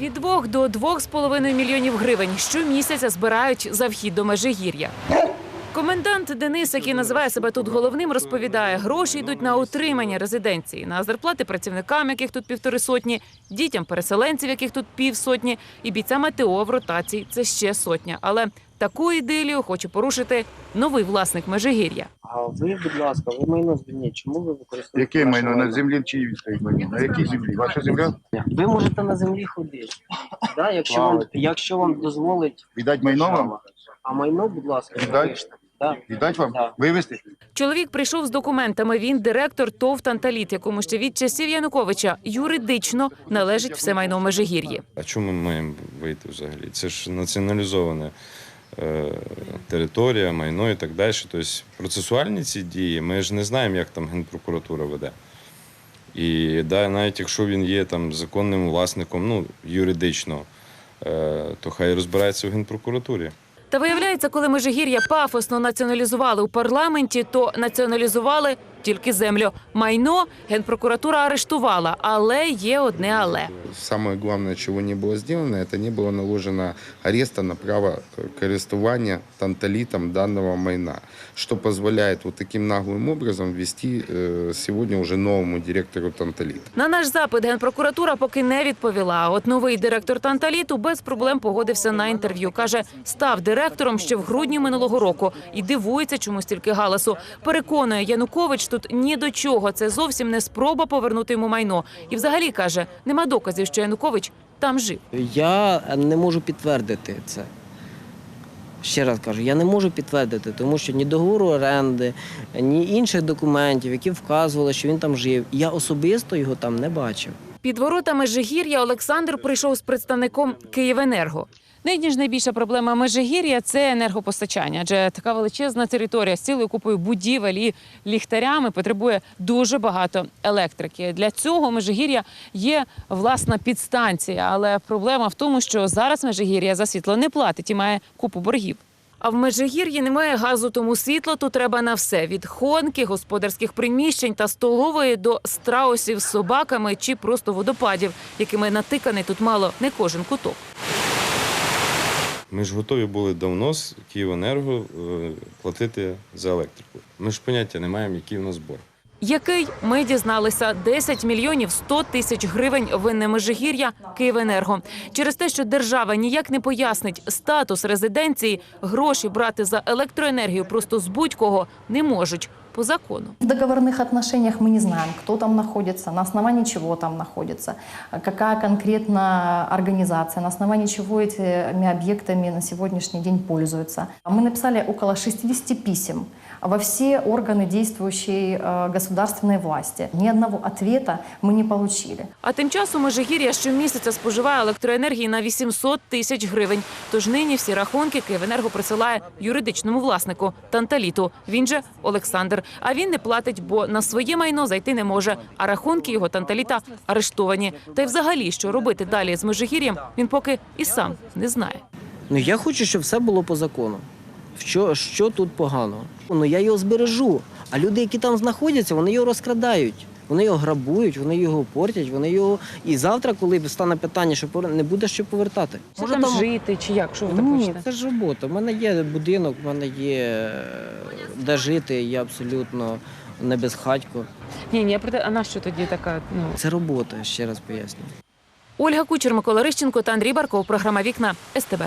Від 2 до 2,5 мільйонів гривень щомісяця збирають за вхід до Межигір'я. Комендант Денис, який називає себе тут головним, розповідає, гроші йдуть на утримання резиденції, на зарплати працівникам, яких тут півтори сотні, дітям переселенців, яких тут півсотні, і бійцям АТО в ротації це ще сотня. Але таку ідилію хоче порушити новий власник Межигір'я. А ви, будь ласка, ви майно звільніть. Чому ви використовуєте? Яке майно на землі чи майно? На якій землі? Ваша земля? Ви можете на землі ходити. Да, якщо, вам, Плавати. якщо вам дозволить Віддать майно вам? А майно, будь ласка, Віддать? залиште. Да. Віддать вам? Так. Вивезти? Чоловік прийшов з документами. Він директор ТОВ «Танталіт», якому ще від часів Януковича юридично належить все майно в Межигір'ї. А чому ми маємо вийти взагалі? Це ж націоналізована е, територія, майно і так далі. Тобто процесуальні ці дії, ми ж не знаємо, як там Генпрокуратура веде. І да, навіть якщо він є там законним власником, ну, юридично, е, то хай розбирається в Генпрокуратурі. Та виявляється, коли Межигір'я пафосно націоналізували у парламенті, то націоналізували тільки землю. Майно генпрокуратура арештувала, але є одне але. Самое главное, чего не было сделано, это не было наложено ареста на право э, користування танталитом данного майна, что позволяет вот таким наглым образом ввести э, сегодня уже новому директору танталит. На наш запит генпрокуратура поки не відповіла. А От новий директор Танталіту без проблем погодився на інтерв'ю. каже, став директором ще в грудні минулого року і дивується, чому стільки галасу. Переконує Янукович тут ні до чого. Це зовсім не спроба повернути йому майно. І взагалі каже, нема доказів, що Янукович там жив. Я не можу підтвердити це. Ще раз кажу, я не можу підтвердити, тому що ні договору оренди, ні інших документів, які вказували, що він там жив. Я особисто його там не бачив. Під воротами Межигір'я Олександр прийшов з представником Київенерго. Нині ж найбільша проблема Межигір'я це енергопостачання, адже така величезна територія з цілою купою будівель і ліхтарями потребує дуже багато електрики. Для цього Межигір'я є власна підстанція, але проблема в тому, що зараз Межигір'я за світло не платить і має купу боргів. А в Межигір'ї немає газу, тому світло тут треба на все: від хонки, господарських приміщень та столової до страусів з собаками чи просто водопадів, якими натиканий тут мало не кожен куток. Ми ж готові були давно з Київенерго е, платити за електрику. Ми ж поняття не маємо, який в нас борг. Який ми дізналися 10 мільйонів 100 тисяч гривень винне Межигір'я Київенерго. Через те, що держава ніяк не пояснить статус резиденції, гроші брати за електроенергію просто з будь-кого не можуть по закону. В договорных отношениях мы не знаем, кто там находится, на основании чего там находится, какая конкретно организация, на основании чего этими объектами на сегодняшний день пользуются. Мы написали около 60 писем во все органы действующей э, государственной власти. Ни одного ответа мы не получили. А тим часом Межигір'я щомісяця споживає електроенергії на 800 тисяч гривень. Тож нині всі рахунки Київенерго присилає юридичному власнику Танталіту. Він же Олександр. А він не платить, бо на своє майно зайти не може. А рахунки його Танталіта арештовані. Та й взагалі, що робити далі з Межигір'ям, він поки і сам не знає. Ну я хочу, щоб все було по закону. Що, що тут поганого? Ну я його збережу. А люди, які там знаходяться, вони його розкрадають. Вони його грабують, вони його портять, вони його. І завтра, коли стане питання, що повер- не буде що повертати. Може там жити чи як? Що ви так Ні, хочете? це ж робота. У мене є будинок, у мене є е, де жити, я абсолютно не безхатько. Ні, ні, я про те, а на що тоді така? Ну Це робота, ще раз пояснюю. Ольга Кучер, Микола Рищенко та Андрій Барков. Програма Вікна СТБ.